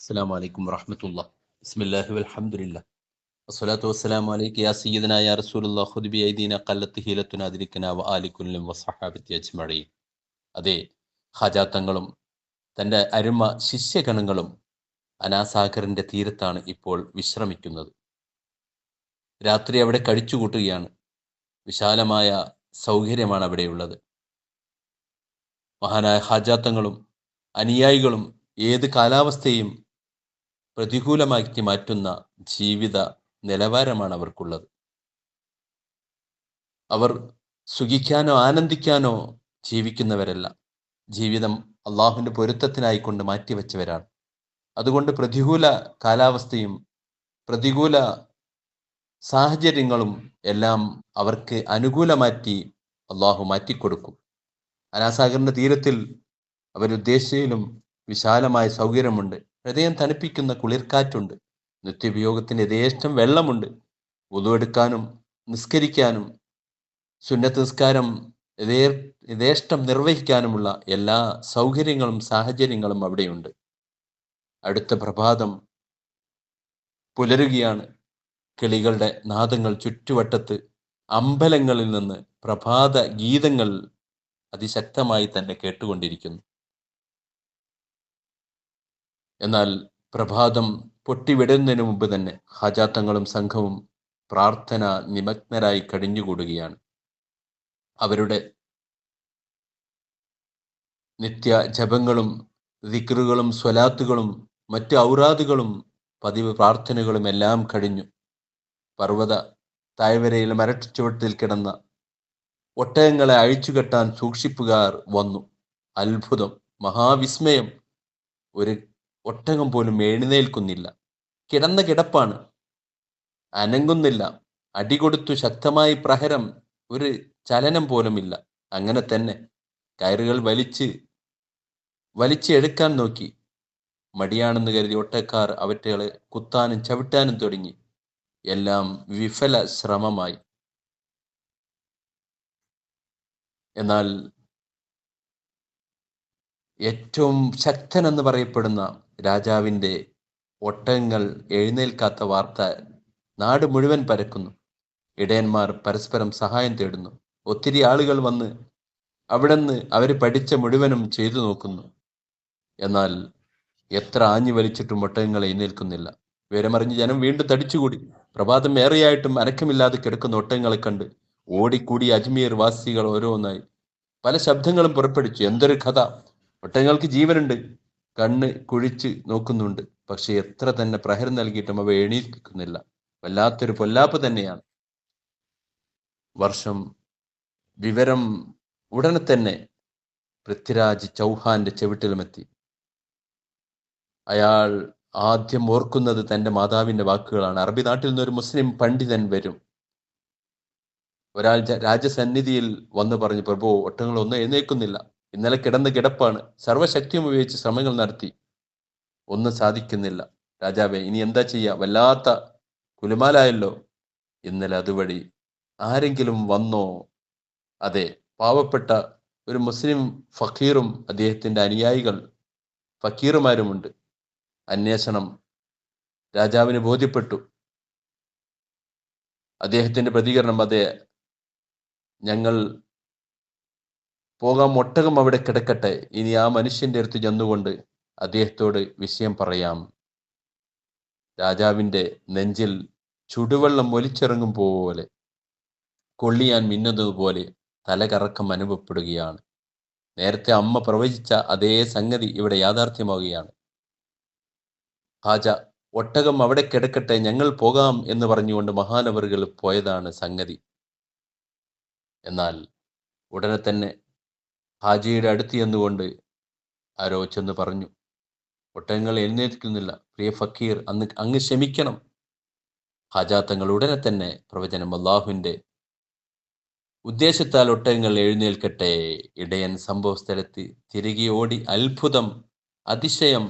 അസ്സാം വലൈക്കും വറഹമത്തുള്ള. ബിസ്മില്ലാഹി അലഹമുല്ല വസ്സലാത്തു വസ്സലാം അലൈക്ക് യാ സയ്യിദന യാ റസൂലുള്ള. ഖുദ്ബി ഐദീന കല്ലത്ത് ഹീലത്തുന അതിരിക്കന വ ആലിക്കുല്ലും വസഹാബത്തി അജ്മഴയും അതെ ഹജാത്തങ്ങളും തന്റെ അരുമ ശിഷ്യഗണങ്ങളും അനാസാഗറിന്റെ തീരത്താണ് ഇപ്പോൾ വിശ്രമിക്കുന്നത്. രാത്രി അവിടെ കഴിച്ചുകൂട്ടുകയാണ് വിശാലമായ സൗകര്യമാണ് അവിടെയുള്ളത് മഹാനായ ഹാജാത്തങ്ങളും അനുയായികളും ഏത് കാലാവസ്ഥയും പ്രതികൂലമാക്കി മാറ്റുന്ന ജീവിത നിലവാരമാണ് അവർക്കുള്ളത് അവർ സുഖിക്കാനോ ആനന്ദിക്കാനോ ജീവിക്കുന്നവരല്ല. ജീവിതം അള്ളാഹുവിന്റെ പൊരുത്തത്തിനായിക്കൊണ്ട് മാറ്റിവെച്ചവരാണ്. അതുകൊണ്ട് പ്രതികൂല കാലാവസ്ഥയും പ്രതികൂല സാഹചര്യങ്ങളും എല്ലാം അവർക്ക് അനുകൂലമാറ്റി അള്ളാഹു മാറ്റിക്കൊടുക്കും. അനാസാഗറിന്റെ തീരത്തിൽ അവരുദ്ദേശയിലും വിശാലമായ സൗകര്യമുണ്ട്. ഹൃദയം തണുപ്പിക്കുന്ന കുളിർക്കാറ്റുണ്ട്. നിത്യോപയോഗത്തിന് യഥേഷ്ടം വെള്ളമുണ്ട്. ഉതുവെടുക്കാനും നിസ്കരിക്കാനും സുന്നത്ത് നിസ്കാരം യഥേ യഥേഷ്ടം നിർവഹിക്കാനുമുള്ള എല്ലാ സൗകര്യങ്ങളും സാഹചര്യങ്ങളും അവിടെയുണ്ട്. അടുത്ത പ്രഭാതം പുലരുകയാണ്. കിളികളുടെ നാദങ്ങൾ ചുറ്റുവട്ടത്ത് അമ്പലങ്ങളിൽ നിന്ന് പ്രഭാത ഗീതങ്ങൾ അതിശക്തമായി തന്നെ കേട്ടുകൊണ്ടിരിക്കുന്നു. എന്നാൽ പ്രഭാതം പൊട്ടിവിടുന്നതിന് മുമ്പ് തന്നെ ഹാജാത്തങ്ങളും സംഘവും പ്രാർത്ഥന നിമഗ്നരായി കഴിഞ്ഞുകൂടുകയാണ്. അവരുടെ നിത്യ ജപങ്ങളും ദിക്റുകളും സ്വലാത്തുകളും മറ്റ് ഔറാദുകളും പതിവ് പ്രാർത്ഥനകളും എല്ലാം കഴിഞ്ഞു. പർവത താഴ്വരയിൽ മരച്ചുവട്ടിൽ കിടന്ന ഒട്ടകങ്ങളെ അഴിച്ചുകെട്ടാൻ സൂക്ഷിപ്പുകാർ വന്നു. അത്ഭുതം മഹാവിസ്മയം. ഒരു ഒട്ടകം പോലും എഴുന്നേൽക്കുന്നില്ല. കിടന്ന കിടപ്പാണ്. അനങ്ങുന്നില്ല. അടികൊടുത്തു ശക്തമായി പ്രഹരം ഒരു ചലനം പോലുമില്ല. അങ്ങനെ തന്നെ. കയറുകൾ വലിച്ച് വലിച്ചെടുക്കാൻ നോക്കി. മടിയാണെന്ന് കരുതി ഒട്ടക്കാർ അവറ്റകളെ കുത്താനും ചവിട്ടാനും തുടങ്ങി. എല്ലാം വിഫല ശ്രമമായി എന്നാൽ ഏറ്റവും ശക്തൻ എന്ന് പറയപ്പെടുന്ന രാജാവിന്റെ ഒട്ടകങ്ങൾ എഴുന്നേൽക്കാത്ത വാർത്ത നാട് മുഴുവൻ പരക്കുന്നു. ഇടയന്മാർ പരസ്പരം സഹായം തേടുന്നു. ഒത്തിരി ആളുകൾ വന്ന് അവിടെ നിന്ന് അവർ പഠിച്ച മുഴുവനും ചെയ്തു നോക്കുന്നു. എന്നാൽ എത്ര ആഞ്ഞു വലിച്ചിട്ടും ഒട്ടകങ്ങൾ എഴുന്നേൽക്കുന്നില്ല. വിവരമറിഞ്ഞ് ജനം വീണ്ടും തടിച്ചുകൂടി. പ്രഭാതം ഏറെയായിട്ടും അനക്കമില്ലാതെ കിടക്കുന്ന ഒട്ടകങ്ങളെ കണ്ട് ഓടിക്കൂടി അജ്മീർ വാസികൾ ഓരോന്നായി. പല ശബ്ദങ്ങളും പുറപ്പെടുവിച്ചു. എന്തൊരു കഥ. ഒട്ടകങ്ങൾക്ക് ജീവനുണ്ട്. കണ്ണ് കുഴിച്ച് നോക്കുന്നുണ്ട്. പക്ഷെ എത്ര തന്നെ പ്രഹരം നൽകിയിട്ടും അവ എണീക്കുന്നില്ല. വല്ലാത്തൊരു പൊല്ലാപ്പ് തന്നെയാണ്. വർഷം വിവരം ഉടനെ തന്നെ പൃഥ്വിരാജ് ചൗഹാന്റെ ചെവിട്ടിലുമെത്തി. അയാൾ ആദ്യം ഓർക്കുന്നത് തന്റെ മാതാവിന്റെ വാക്കുകളാണ്. അറബി നാട്ടിൽ നിന്ന് ഒരു മുസ്ലിം പണ്ഡിതൻ വരും. ഒരാൾ രാജസന്നിധിയിൽ വന്ന് പറഞ്ഞു പ്രഭു ഒട്ടങ്ങളൊന്നും എഴുന്നേൽക്കുന്നില്ല. ഇന്നലെ കിടന്ന് കിടപ്പാണ്. സർവശക്തിയും ഉപയോഗിച്ച് ശ്രമങ്ങൾ നടത്തി. ഒന്നും സാധിക്കുന്നില്ല. രാജാവെ ഇനി എന്താ ചെയ്യുക വല്ലാത്ത കുലുമാലായല്ലോ. ഇന്നലെ അതുവഴി ആരെങ്കിലും വന്നോ? അതെ പാവപ്പെട്ട ഒരു മുസ്ലിം ഫക്കീറും അദ്ദേഹത്തിന്റെ അനുയായികൾ ഫക്കീറുമാരുമുണ്ട്. അന്വേഷണം രാജാവിന് ബോധ്യപ്പെട്ടു. അദ്ദേഹത്തിന്റെ പ്രതികരണം അതെ ഞങ്ങൾ പോകാം ഒട്ടകം അവിടെ കിടക്കട്ടെ. ഇനി ആ മനുഷ്യന്റെ അടുത്ത് ചെന്നുകൊണ്ട് അദ്ദേഹത്തോട് വിഷയം പറയാം. രാജാവിന്റെ നെഞ്ചിൽ ചുടുവെള്ളം ഒലിച്ചിറങ്ങും പോലെ കൊള്ളിയാൻ മിന്നതുപോലെ പോലെ തലകറക്കം അനുഭവപ്പെടുകയാണ്. നേരത്തെ അമ്മ പ്രവചിച്ച അതേ സംഗതി ഇവിടെ യാഥാർത്ഥ്യമാവുകയാണ്. ഹാജ ഒട്ടകം അവിടെ കിടക്കട്ടെ ഞങ്ങൾ പോകാം എന്ന് പറഞ്ഞുകൊണ്ട് മഹാനവറുകൾ പോയതാണ് സംഗതി. എന്നാൽ ഉടനെ തന്നെ ഹാജിയുടെ അടുത്ത് ചെന്നുകൊണ്ട് ആരോ ചെന്ന് പറഞ്ഞു ഒട്ടകങ്ങൾ എഴുന്നേൽക്കുന്നില്ല. പ്രിയ ഫക്കീർ അന്ന് അങ്ങ് ക്ഷമിക്കണം. ഹാജാത്തങ്ങൾ ഉടനെ തന്നെ പ്രവചനം അള്ളാഹുവിന്റെ ഉദ്ദേശത്താൽ ഒട്ടകങ്ങൾ എഴുന്നേൽക്കട്ടെ. ഇടയൻ സംഭവ സ്ഥലത്ത് തിരികെ ഓടി അത്ഭുതം അതിശയം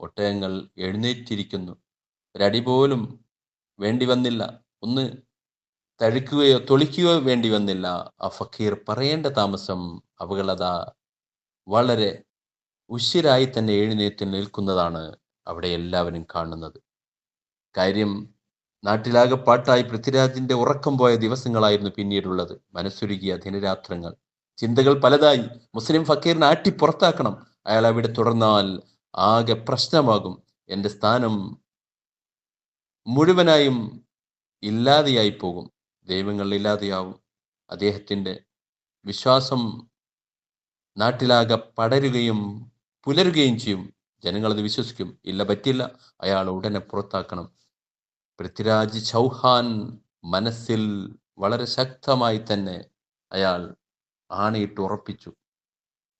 ഒട്ടകങ്ങൾ എഴുന്നേറ്റിരിക്കുന്നു. ഒരടി പോലും വേണ്ടി വന്നില്ല. ഒന്ന് തഴുക്കുകയോ തൊളിക്കുകയോ വേണ്ടി വന്നില്ല. ആ ഫക്കീർ പറയേണ്ട താമസം അവകളതാ വളരെ ഉശിരായി തന്നെ എഴുന്നേറ്റ് നിൽക്കുന്നതാണ് അവിടെ എല്ലാവരും കാണുന്നത്. കാര്യം നാട്ടിലാകെ പാട്ടായി പൃഥ്വിരാജിന്റെ ഉറക്കം പോയ ദിവസങ്ങളായിരുന്നു പിന്നീടുള്ളത്. മനസ്സുരുകിയ ദിനരാത്രങ്ങൾ. ചിന്തകൾ പലതായി. മുസ്ലിം ഫക്കീറിനെ ആട്ടി പുറത്താക്കണം. അയാൾ അവിടെ തുടർന്നാൽ ആകെ പ്രശ്നമാകും. എന്റെ സ്ഥാനം മുഴുവനായും ഇല്ലാതെയായി പോകും. ദൈവങ്ങൾ ഇല്ലാതെയാവും അദ്ദേഹത്തിന്റെ വിശ്വാസം നാട്ടിലാകെ പടരുകയും പുലരുകയും ചെയ്യും. ജനങ്ങൾ അത് വിശ്വസിക്കും. ഇല്ല പറ്റില്ല. അയാൾ ഉടനെ പുറത്താക്കണം. പൃഥ്വിരാജ് ചൗഹാൻ മനസ്സിൽ വളരെ ശക്തമായി തന്നെ അയാൾ ആണയിട്ട് ഉറപ്പിച്ചു.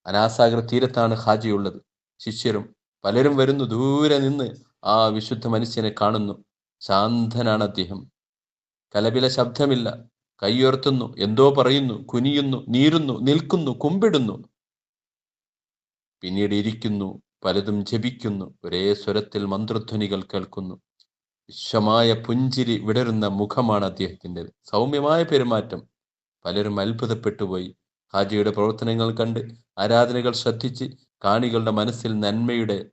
അനാസാഗർ തീരത്താണ് ഹാജിയുള്ളത്. ശിഷ്യരും പലരും വരുന്നു. ദൂരെ നിന്ന് ആ വിശുദ്ധ മനുഷ്യനെ കാണുന്നു. ശാന്തനാണ് അദ്ദേഹം. കലപില ശബ്ദമില്ല. കൈയുയർത്തുന്നു എന്തോ പറയുന്നു. കുനിയുന്നു. നീരുന്നു. നിൽക്കുന്നു. കുമ്പിടുന്നു. പിന്നീട് ഇരിക്കുന്നു പലതും ജപിക്കുന്നു ഒരേ സ്വരത്തിൽ മന്ത്രധ്വനികൾ കേൾക്കുന്നു. വിശ്വമായ പുഞ്ചിരി വിടരുന്ന മുഖമാണ് അദ്ദേഹത്തിന്റെത്. സൗമ്യമായ പെരുമാറ്റം. പലരും അത്ഭുതപ്പെട്ടുപോയി. ഹാജിയുടെ പ്രവർത്തനങ്ങൾ കണ്ട് ആരാധനകൾ ശ്രദ്ധിച്ച് കാണികളുടെ മനസ്സിൽ നന്മയുടെ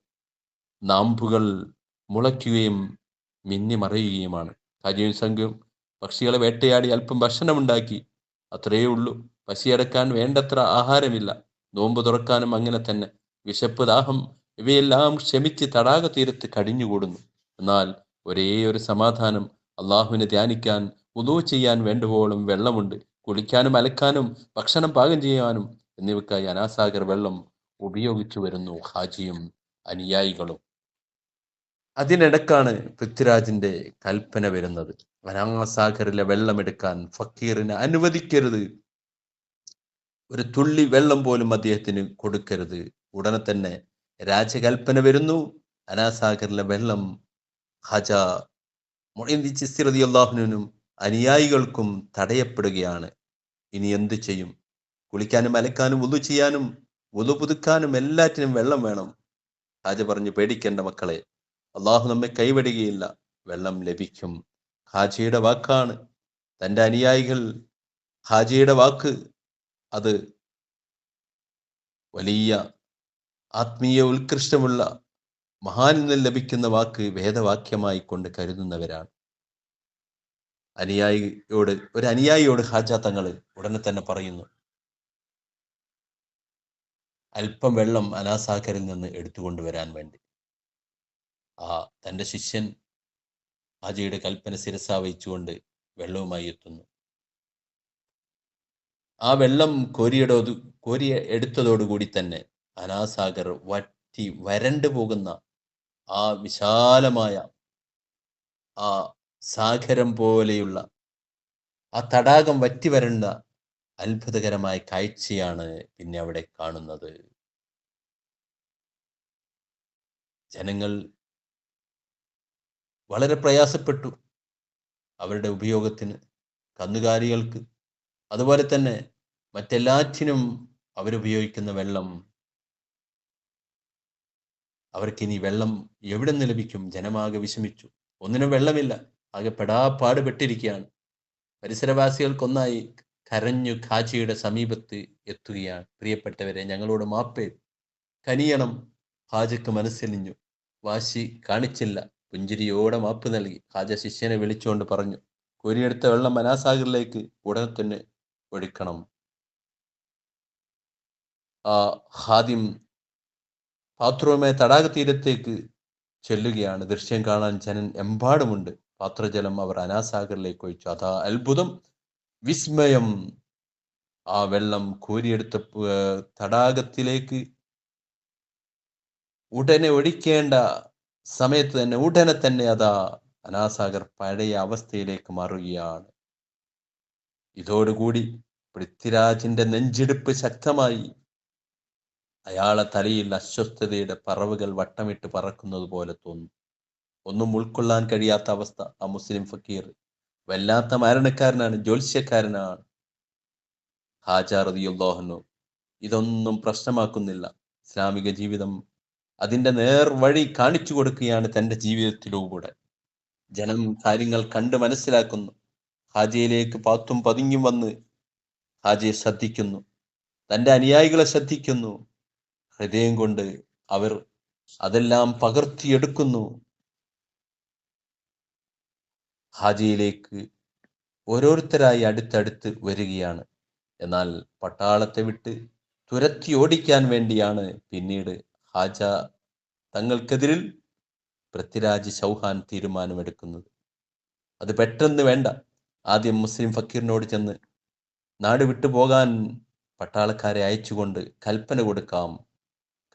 നാമ്പുകൾ മുളയ്ക്കുകയും മിന്നിമറയുകയുമാണ്. ഹാജിയും സംഘവും പക്ഷികളെ വേട്ടയാടി അല്പം ഭക്ഷണമുണ്ടാക്കി. അത്രയേ ഉള്ളൂ. പശിയടക്കാൻ വേണ്ടത്ര ആഹാരമില്ല. നോമ്പ് തുറക്കാനും അങ്ങനെ തന്നെ. വിശപ്പ് ദാഹം ഇവയെല്ലാം ക്ഷമിച്ച് തടാക തീരത്ത് കടിഞ്ഞുകൂടുന്നു. എന്നാൽ ഒരേ ഒരു സമാധാനം അള്ളാഹുവിനെ ധ്യാനിക്കാൻ ഉദോ ചെയ്യാൻ വേണ്ടുവോളം വെള്ളമുണ്ട്. കുളിക്കാനും അലക്കാനും ഭക്ഷണം പാകം ചെയ്യാനും എന്നിവയ്ക്കായി അനാസാഗർ വെള്ളം ഉപയോഗിച്ചു വരുന്നു ഹാജിയും അനുയായികളും. അതിനിടക്കാണ് പൃഥ്വിരാജിന്റെ കൽപ്പന വരുന്നത്. അനാസാഗറിലെ വെള്ളമെടുക്കാൻ ഫക്കീറിനെ അനുവദിക്കരുത്. ഒരു തുള്ളി വെള്ളം പോലും അദ്ദേഹത്തിന് കൊടുക്കരുത്. ഉടനെ തന്നെ രാജകൽപ്പന വരുന്നു. അനാസാഗറിലെ വെള്ളം ഹജ അള്ളാഹുനും അനുയായികൾക്കും തടയപ്പെടുകയാണ്. ഇനി എന്ത് ചെയ്യും? കുളിക്കാനും അലക്കാനും ഉതു ചെയ്യാനും ഉതു പുതുക്കാനും എല്ലാറ്റിനും വെള്ളം വേണം. ഹാജ പറഞ്ഞു പേടിക്കേണ്ട മക്കളെ അള്ളാഹു നമ്മെ കൈവിടുകയില്ല. വെള്ളം ലഭിക്കും. ഹാജിയുടെ വാക്കാണ്. തന്റെ അനുയായികൾ ഹാജിയുടെ വാക്ക് അത് വലിയ ആത്മീയ ഉത്കൃഷ്ടമുള്ള മഹാനിൽ നിന്ന് ലഭിക്കുന്ന വാക്ക് വേദവാക്യമായി കൊണ്ട് കരുതുന്നവരാണ്. അനുയായിയോട് ഒരു അനുയായിയോട് ഹാജ തങ്ങൾ ഉടനെ തന്നെ പറയുന്നു. അല്പം വെള്ളം അനാസാഗറിൽ നിന്ന് എടുത്തുകൊണ്ടുവരാൻ വേണ്ടി. ആ തന്റെ ശിഷ്യൻ ഹാജിയുടെ കൽപ്പന ശിരസാവഹിച്ചുകൊണ്ട് വെള്ളവുമായി എത്തുന്നു. ആ വെള്ളം കോരിയടോത് കോരി എടുത്തതോടുകൂടി തന്നെ അനാസാഗർ വറ്റി വരണ്ടു പോകുന്ന ആ വിശാലമായ ആ സാഗരം പോലെയുള്ള ആ തടാകം വറ്റി വരണ്ട അത്ഭുതകരമായ കാഴ്ചയാണ് പിന്നെ അവിടെ കാണുന്നത്. ജനങ്ങൾ വളരെ പ്രയാസപ്പെട്ടു അവരുടെ ഉപയോഗത്തിന് കന്നുകാലികൾക്ക് അതുപോലെ തന്നെ മറ്റെല്ലാറ്റിനും അവരുപയോഗിക്കുന്ന വെള്ളം. അവർക്ക് ഇനി വെള്ളം എവിടെ നിന്ന് ലഭിക്കും? ജനമാകെ വിഷമിച്ചു. ഒന്നിനും വെള്ളമില്ല. ആകെ പെടാപ്പാട് പെട്ടിരിക്കുകയാണ്. പരിസരവാസികൾക്കൊന്നായി കരഞ്ഞു ഖാജിയുടെ സമീപത്ത് എത്തുകയാണ്. പ്രിയപ്പെട്ടവരെ ഞങ്ങളോട് മാപ്പേ കനിയണം. ഹാജക്ക് മനസ്സിലിഞ്ഞു. വാശി കാണിച്ചില്ല. പുഞ്ചിരിയോടെ മാപ്പ് നൽകി. ഹാജ ശിഷ്യനെ വിളിച്ചുകൊണ്ട് പറഞ്ഞു. കോരിയെടുത്ത വെള്ളം മനാസാഗറിലേക്ക് ഉടനെ തന്നെ ഒഴിക്കണം ആ ഹാദിം പാത്രവുമായി തടാക തീരത്തേക്ക് ചെല്ലുകയാണ്. ദൃശ്യം കാണാൻ ജനൻ എമ്പാടുമുണ്ട്. പാത്രജലം അവർ അനാസാഗറിലേക്ക് ഒഴിച്ചു. അതാ അത്ഭുതം. വിസ്മയം. ആ വെള്ളം കോരിയെടുത്ത തടാകത്തിലേക്ക് ഉടനെ ഒഴിക്കേണ്ട സമയത്ത് തന്നെ ഉടനെ തന്നെ അതാ അനാസാഗർ പഴയ അവസ്ഥയിലേക്ക് മാറുകയാണ്. ഇതോടുകൂടി പൃഥ്വിരാജിന്റെ നെഞ്ചിടിപ്പ് ശക്തമായി. അയാളെ തലയിൽ അസ്വസ്ഥതയുടെ പറവുകൾ വട്ടമിട്ട് പറക്കുന്നത് പോലെ തോന്നും. ഒന്നും ഉൾക്കൊള്ളാൻ കഴിയാത്ത അവസ്ഥ ആ മുസ്ലിം ഫക്കീർ. വല്ലാത്ത മരണക്കാരനാണ് ജ്യോത്സ്യക്കാരനാണ്. ഹാജാറതിയുള്ളോഹനു ഇതൊന്നും പ്രശ്നമാക്കുന്നില്ല. ഇസ്ലാമിക ജീവിതം അതിന്റെ നേർവഴി കാണിച്ചു കൊടുക്കുകയാണ് തന്റെ ജീവിതത്തിലൂടെ. ജനം കാര്യങ്ങൾ കണ്ട് മനസ്സിലാക്കുന്നു. ഹാജിയിലേക്ക് പാത്തും പതുങ്ങും വന്ന് ഹാജിയെ ശ്രദ്ധിക്കുന്നു. തന്റെ അനുയായികളെ ശ്രദ്ധിക്കുന്നു. ഹൃദയം കൊണ്ട് അവർ അതെല്ലാം പകർത്തിയെടുക്കുന്നു. ഹാജിയിലേക്ക് ഓരോരുത്തരായി അടുത്തടുത്ത് വരികയാണ്. എന്നാൽ പട്ടാളത്തെ വിട്ട് തുരത്തി ഓടിക്കാൻ വേണ്ടിയാണ് പിന്നീട് ഹാജ തങ്ങൾക്കെതിരിൽ പൃഥ്വിരാജ് ചൗഹാൻ തീരുമാനമെടുക്കുന്നത്. അത് പെട്ടെന്ന് വേണ്ട. ആദ്യം മുസ്ലിം ഫക്കീറിനോട് ചെന്ന് നാട് വിട്ടു പോകാൻ പട്ടാളക്കാരെ അയച്ചുകൊണ്ട് കൽപ്പന കൊടുക്കാം.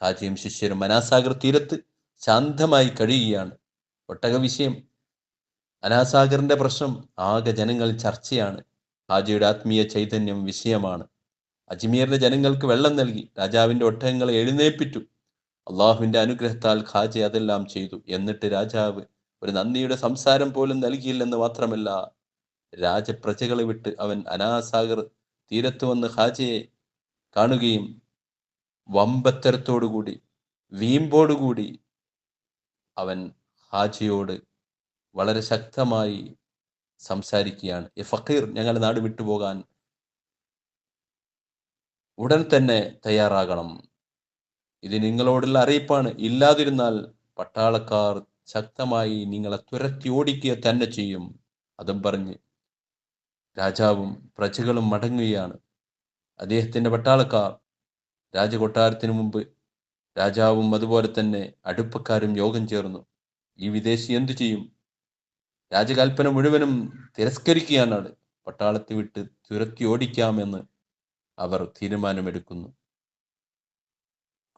കാജിയും ശിഷ്യരും മനാസാഗർ തീരത്ത് ശാന്തമായി കഴിയുകയാണ്. ഒട്ടക വിഷയം. അനാസാഗറിന്റെ പ്രശ്നം ആകെ ജനങ്ങൾ ചർച്ചയാണ്. ഹാജിയുടെ ആത്മീയ ചൈതന്യം വിഷയമാണ്. അജ്മീറിന്റെ ജനങ്ങൾക്ക് വെള്ളം നൽകി രാജാവിന്റെ ഒട്ടകങ്ങളെ എഴുന്നേൽപ്പിച്ചു അള്ളാഹുവിന്റെ അനുഗ്രഹത്താൽ ഖാജി അതെല്ലാം ചെയ്തു. എന്നിട്ട് രാജാവ് ഒരു നന്ദിയുടെ സംസാരം പോലും നൽകിയില്ലെന്ന് മാത്രമല്ല രാജപ്രജകളെ വിട്ട് അവൻ അനാസാഗർ തീരത്ത് വന്ന് ഹാജയെ കാണുകയും വമ്പത്തരത്തോടുകൂടി വീമ്പോടുകൂടി അവൻ ഹാജിയോട് വളരെ ശക്തമായി സംസാരിക്കുകയാണ്. എ ഫക്കീർ ഞങ്ങളുടെ നാട് വിട്ടുപോകാൻ ഉടൻ തന്നെ തയ്യാറാകണം. ഇത് നിങ്ങളോടുള്ള അറിയിപ്പാണ്. ഇല്ലാതിരുന്നാൽ പട്ടാളക്കാർ ശക്തമായി നിങ്ങളെ തുരത്തി ഓടിക്കുക തന്നെ ചെയ്യും അതും പറഞ്ഞ് രാജാവും പ്രജകളും മടങ്ങുകയാണ്. അദ്ദേഹത്തിന്റെ പട്ടാളക്കാർ രാജകൊട്ടാരത്തിന് മുമ്പ് രാജാവും അതുപോലെ തന്നെ അടുപ്പക്കാരും യോഗം ചേർന്നു. ഈ വിദേശി എന്തു ചെയ്യും? രാജകൽപ്പന മുഴുവനും തിരസ്കരിക്കുകയാണ് പട്ടാളത്തെ വിട്ട് തുരത്തി ഓടിക്കാമെന്ന് അവർ തീരുമാനമെടുക്കുന്നു.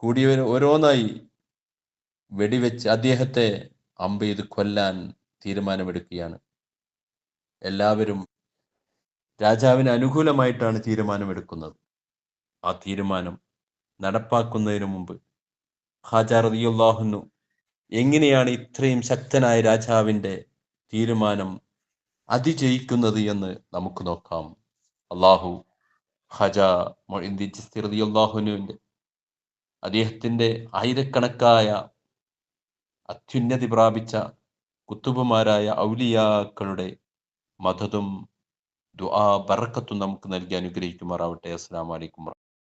കൂടിയവർ ഓരോന്നായി വെടിവെച്ച് അദ്ദേഹത്തെ അമ്പെയ്ത് കൊല്ലാൻ തീരുമാനമെടുക്കുകയാണ്. എല്ലാവരും രാജാവിന് അനുകൂലമായിട്ടാണ് തീരുമാനമെടുക്കുന്നത്. ആ തീരുമാനം നടപ്പാക്കുന്നതിന് മുമ്പ് ഹാജാ റളിയല്ലാഹുന്നു എങ്ങനെയാണ് ഇത്രയും ശക്തനായ രാജാവിന്റെ തീരുമാനം അതിജയിക്കുന്നത് എന്ന് നമുക്ക് നോക്കാം. അള്ളാഹു ഹജ മൊഴിന്തി അദ്ദേഹത്തിന്റെ ആയിരക്കണക്കായ അത്യുന്നതി പ്രാപിച്ച കുത്തുബുമാരായ ഔലിയാക്കളുടെ മതതും ദുആ ബർക്കത്തും നമുക്ക് നൽകി അനുഗ്രഹിക്കുമാറാവട്ടെ. അസ്സലാമു അലൈക്കും